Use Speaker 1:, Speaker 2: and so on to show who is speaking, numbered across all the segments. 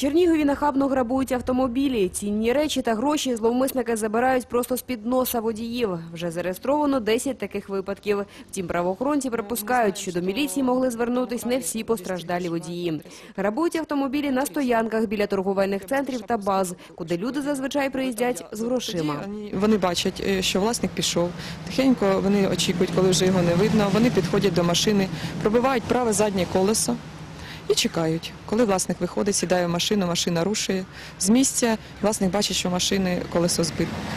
Speaker 1: Чернігові нахабно грабують автомобілі. Цінні речі та гроші зловмисники забирають просто з-під носа водіїв. Вже зареєстровано 10 таких випадків. Втім, правоохоронці припускають, що до міліції могли звернутись не всі постраждалі водії. Грабують автомобілі на стоянках біля торговельних центрів та баз, куди люди зазвичай приїздять з грошима.
Speaker 2: Вони бачать, е, що власник пішов. Тихенько вони очікують, коли вже його не видно. Вони підходять до машини, пробивають праве заднє колесо і чекають. Коли власник виходить, сідає в машину, машина рушує з місця. Власник бачить, що машини колесо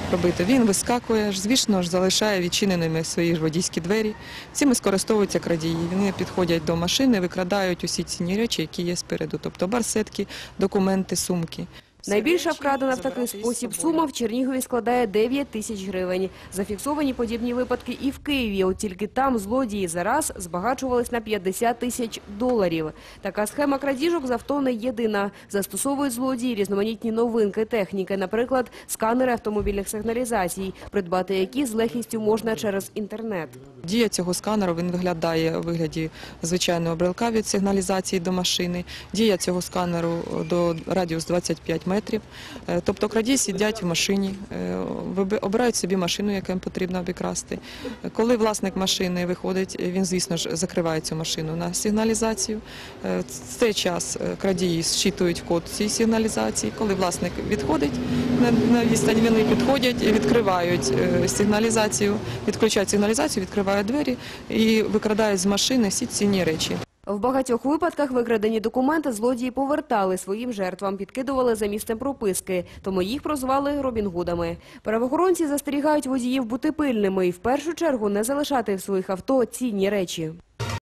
Speaker 2: пробите. Він вискакує, звісно ж, залишає відчиненими свої ж водійські двері. Цими скористовуються крадії. Вони підходять до машини, викрадають усі цінні речі, які є спереду, тобто барсетки, документи, сумки.
Speaker 1: Найбільша вкрадена в такий спосіб сума в Чернігові складає 9 тисяч гривень. Зафіксовані подібні випадки і в Києві. От тільки там злодії за раз збагачувались на 50 тисяч доларів. Така схема крадіжок з авто не єдина. Застосовують злодії різноманітні новинки техніки, наприклад, сканери автомобільних сигналізацій, придбати які з легкістю можна через інтернет.
Speaker 2: Дія цього сканеру він виглядає у вигляді звичайного брелка від сигналізації до машини. Дія цього сканеру до радіус 25 метрів. Е, Тобто крадії сидять в машині, е, обирають собі машину, яку їм потрібно обікрасти. Коли власник машини виходить, е, він, звісно ж, закриває цю машину на сигналізацію. В цей час крадії зчитують код цієї сигналізації. Коли власник відходить на, відстань, вони підходять відкривають сигналізацію, відключають сигналізацію, відкривають двері і викрадають з машини всі цінні речі.
Speaker 1: В багатьох випадках викрадені документи злодії повертали своїм жертвам, підкидували за місцем прописки, тому їх прозвали Робінгудами. Правоохоронці застерігають водіїв бути пильними і в першу чергу не залишати в своїх авто цінні речі.